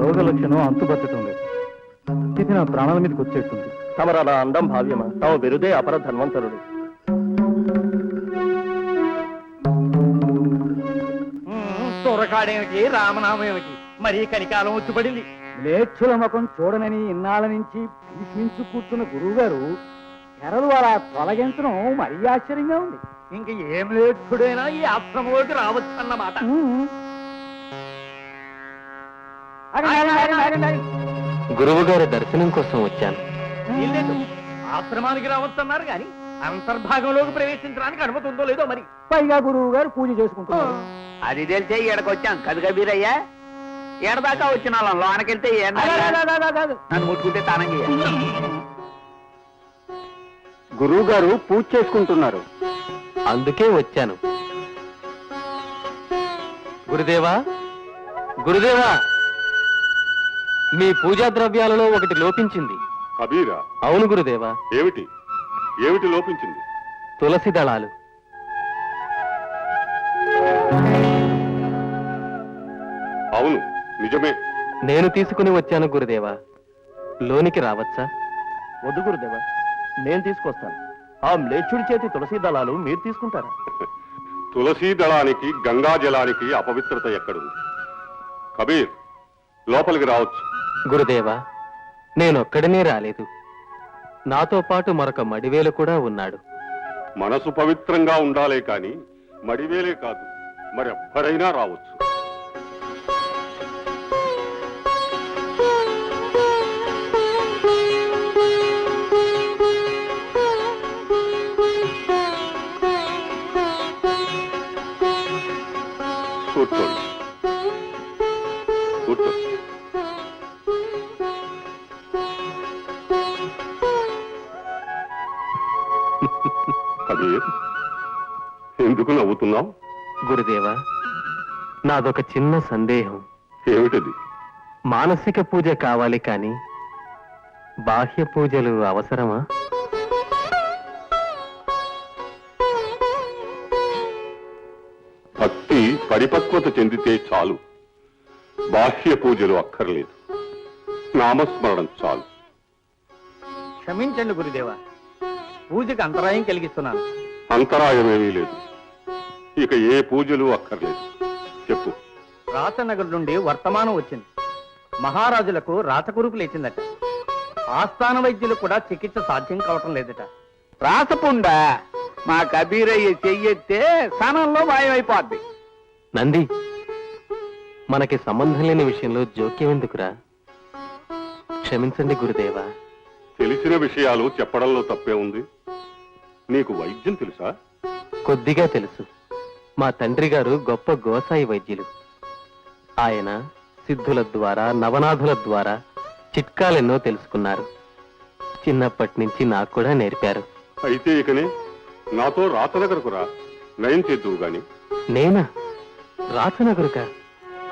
రోగ లక్షణం అంతుబట్టడం లేదు. ఇది నా ప్రాణాల మీదకి వచ్చేస్తుంది. తమరల అందం భావ్యమా? తమ బిరుదే అపర ధన్వంతరుడు తురకాడేమిటి రామనామం ఏమిటి మరీ కలికాలం వచ్చుపడింది లేచ్చుల ముఖం చూడనని ఇన్నాళ్ళ నుంచి భీష్మించు కూర్చున్న గురువు గారు తెరలు అలా తొలగించడం మరీ ఆశ్చర్యంగా ఉంది. ఇంక ఏం లేచుడైనా ఈ ఆశ్రమంలోకి రావచ్చు అన్నమాట. గురువు గారి దర్శనం కోసం వచ్చాను. ఆశ్రమానికి రావచ్చు అన్నారు కానీ అంతర్భాగంలోకి ప్రవేశించడానికి అనుమతి ఉందో లేదో మరి. పైగా గురువు గారు పూజ చేసుకుంటున్నారు. అది తెలిసే ఈడకొచ్చాం కదు కబీరయ్యా. ఏడదాకా వచ్చిన వాళ్ళం. లోనకెళ్తే. నన్ను ముట్టుకుంటే తానం గురువు గారు పూజ చేసుకుంటున్నారు. అందుకే వచ్చాను. గురుదేవా గురుదేవా మీ పూజా ద్రవ్యాలలో ఒకటి లోపించింది. కబీరా. అవును గురుదేవా. ఏమిటి? ఏమిటి లోపించింది? తులసి దళాలు. అవును నిజమే. నేను తీసుకుని వచ్చాను గురుదేవా. లోనికి రావచ్చా? వద్దు గురుదేవా. నేను తీసుకొస్తాను. ఆ మ్లేచ్చుడి చేతి తులసి దళాలు మీరు తీసుకుంటారా? తులసీ దళానికి గంగా జలానికి అపవిత్రత ఎక్కడుంది? కబీర్ లోపలికి రావచ్చు. గురుదేవా నేనొక్కడనే రాలేదు. నాతో పాటు మరొక మడివేలు కూడా ఉన్నాడు. మనసు పవిత్రంగా ఉండాలే కాని మడివేలే కాదు మరెవ్వరైనా రావచ్చు. కబీర్ ఎందుకు నవ్వుతున్నావు? గురుదేవా నాదొక చిన్న సందేహం. ఏమిటది? మానసిక పూజ కావాలి కాని బాహ్య పూజలు అవసరమా? భక్తి పరిపక్వత చెందితే చాలు. బాహ్య పూజలు అక్కర్లేదు. నామస్మరణం చాలు. క్షమించండి గురుదేవా పూజకి అంతరాయం కలిగిస్తున్నాను. అంతరాయమేమీ లేదు. ఇక ఏ పూజలు అక్కర్లేదు. చెప్పు. రాచనగర్ నుండి వర్తమానం వచ్చింది. మహారాజులకు రాచకురుపు లేచిందట ఆస్థాన వైద్యులు కూడా చికిత్స సాధ్యం కావటం లేదట. రాసపుండా మా కబీరయ్య చెయ్యెత్తే సనంలో మాయమైపోద్ది. నంది మనకి సంబంధం లేని విషయంలో జోక్యం ఎందుకురా? క్షమించండి గురుదేవా. తెలిసిన విషయాలు చెప్పడంలో తప్పే ఉంది. నీకు వైద్యం తెలుసా? కొద్దిగా తెలుసు. మా తండ్రి గారు గొప్ప గోసాయి వైద్యులు. ఆయన సిద్ధుల ద్వారా నవనాథుల ద్వారా చిట్కాలెన్నో తెలుసుకున్నారు. చిన్నప్పటి నుంచి నాకు కూడా నేర్పారు. అయితే ఇకనే నాతో రాతనగరకు రా. నయం చేద్దువు గాని. నేనా? రాచనగరుకా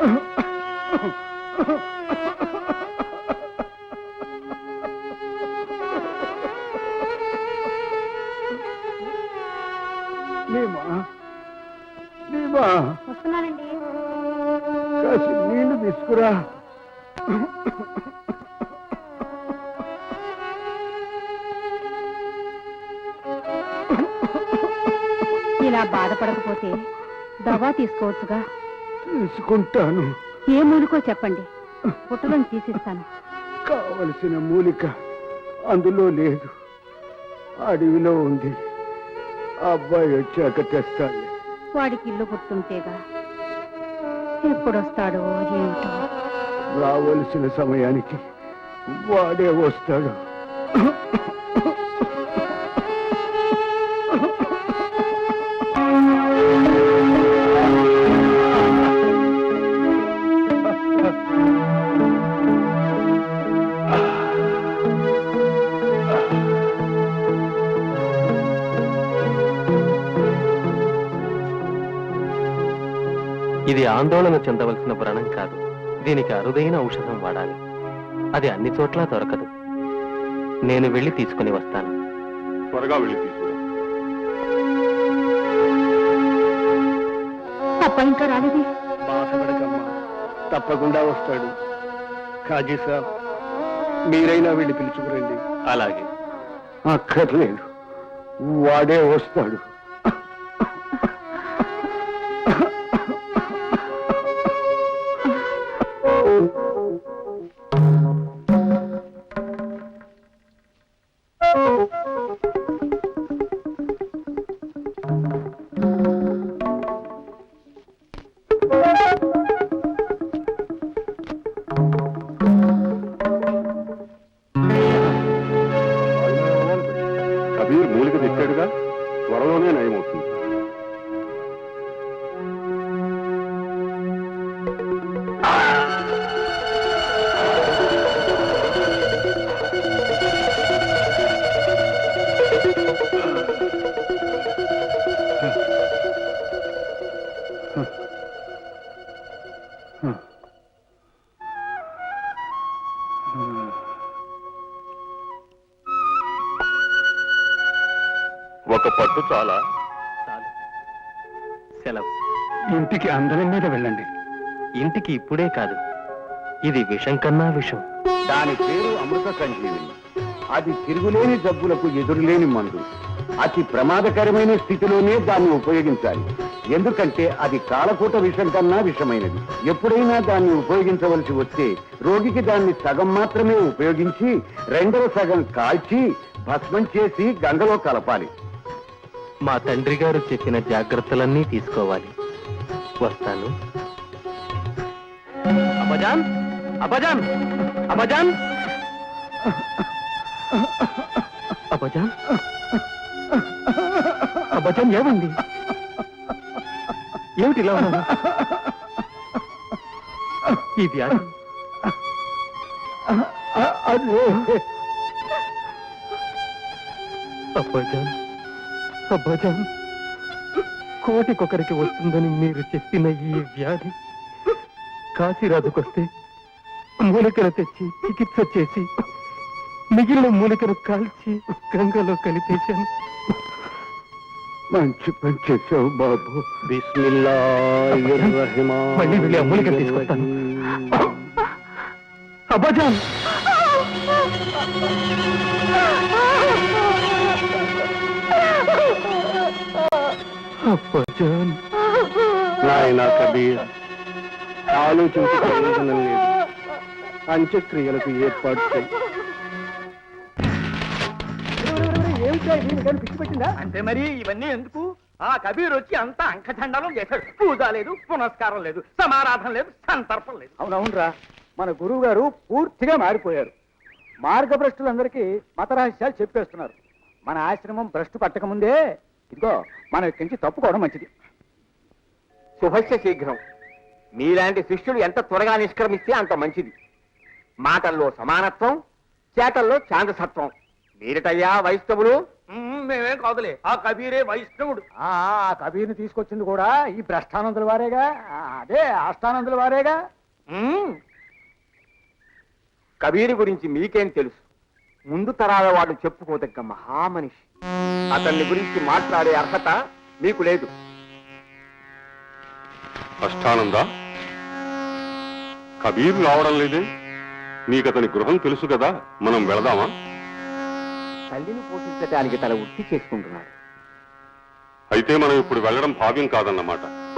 వస్తున్నానండి. కాసి నీళ్ళు తీసుకురా. ఇలా బాధపడకపోతే దవా తీసుకోవచ్చుగా? తీసుకుంటాను. ఏ మూలికో చెప్పండి. పుట్టలను తీసిస్తాను. కావలసిన మూలిక అందులో లేదు. అడవిలో ఉంది. అబ్బాయి వచ్చాక తెస్తాను వాడికి ఇల్లు గుర్తుంటేగా. ఎప్పుడొస్తాడో ఏమిటో. రావలసిన సమయానికి వాడే వస్తాడు. ఇది ఆందోళన చెందవలసిన వ్రణం కాదు. దీనికి అరుదైన ఔషధం వాడాలి. అది అన్ని చోట్ల దొరకదు. నేను వెళ్ళి తీసుకుని వస్తాను. త్వరగా వెళ్ళి తీసుకురా. అప్ప ఇంకా రాలేదే బాధపడకమ్మా. తప్పకుండా వస్తాడు. కాజీ సాబ్ మీరైనా వెళ్ళి పిలుచుకురండి. అలాగే. అక్కర్లేదు. వాడే వస్తాడు. ఒక పట్టు చాలా. చాలు. సెలవు. ఇంటికి అందరం మీద వెళ్ళండి. ఇంటికి ఇప్పుడే కాదు. ఇది విషం కన్నా విషం. దాని పేరు అమృత సంజీవిని అది తిరుగులేని జబ్బులకు ఎదురులేని మందు. అతి ప్రమాదకరమైన స్థితిలోనే దాన్ని ఉపయోగించాలి. ఎందుకంటే అది కాలకూట విషం కన్నా విషమైనది. ఎప్పుడైనా దాన్ని ఉపయోగించవలసి వస్తే రోగికి దాన్ని సగం మాత్రమే ఉపయోగించి రెండవ సగం కాల్చి భస్మం చేసి గంగలో కలపాలి. మా తండ్రి గారు చెప్పిన జాగ్రత్తలన్నీ తీసుకోవాలి. వస్తాను. అబజాన్ అబజాన్ అబజాన్ అబజాన్ అబజాన్ ఏమండి? ఏమిటి ఇలా ఈ వ్యాధి. అబ్బజాన్! అబ్బజాన్ కోటికొకరికి వస్తుందని మీరు చెప్పిన ఈ వ్యాధి కాశీరాజుకొస్తే మూలికలు తెచ్చి చికిత్స చేసి మిగిలిన మూలికలు కాల్చి గంగలో కలిపేశాను. మంచి పని చేసావు బాబు. మళ్ళీ వెళ్ళి ఆ మూలికలు తీసుకొస్తాను. అబ్బజాన్ అబ్బజాన్ నాయనా కబీర్ ఆలోచించి ప్రయోజనం లేదు. అంత్యక్రియలకు ఏర్పాటు చేయి. అంటే మరి ఇవన్నీ ఎందుకు? ఆ కబీర్ వచ్చి అంతా అంకచండాలం చేశాడు పూజ లేదు పునస్కారం లేదు సమారాధన లేదు సంతర్పం లేదు. అవునవునరా మన గురువు గారు పూర్తిగా మారిపోయారు. మార్గభ్రష్టులందరికీ మత రహస్యాలు చెప్పేస్తున్నారు. మన ఆశ్రమం భ్రష్టు పట్టక ముందే ఇదిగో మన ఇక్కడి నుంచి తప్పుకోవడం మంచిది. శుభస్య శీఘ్రం. మీలాంటి శిష్యులు ఎంత త్వరగా నిష్క్రమిస్తే అంత మంచిది. మాటల్లో సమానత్వం చేతల్లో ఛాందసత్వం. మీరటయ్యా వైష్ణవులు? మేమేం కాదులే. ఆ కబీరే వైష్ణవుడు. ఆ కబీర్ని తీసుకొచ్చింది కూడా ఈ భ్రష్టానందుల వారేగా? ఆ, అదే ఆస్థానందుల వారేగా? కబీరు గురించి మీకేం తెలుసు? ముందు తరాల వాడు చెప్పుకోదగ్గ మహామనిషి. అతన్ని గురించి మాట్లాడే అర్హత మీకు లేదు. అష్టానంద కబీర్ రావడం లేదే? నీకతని గృహం తెలుసు కదా మనం వెళదామా? తల్లిని పోషించడానికి తన వృత్తి చేసుకుంటున్నాడు అయితే మనం ఇప్పుడు వెళ్ళడం భావ్యం కాదన్నమాట.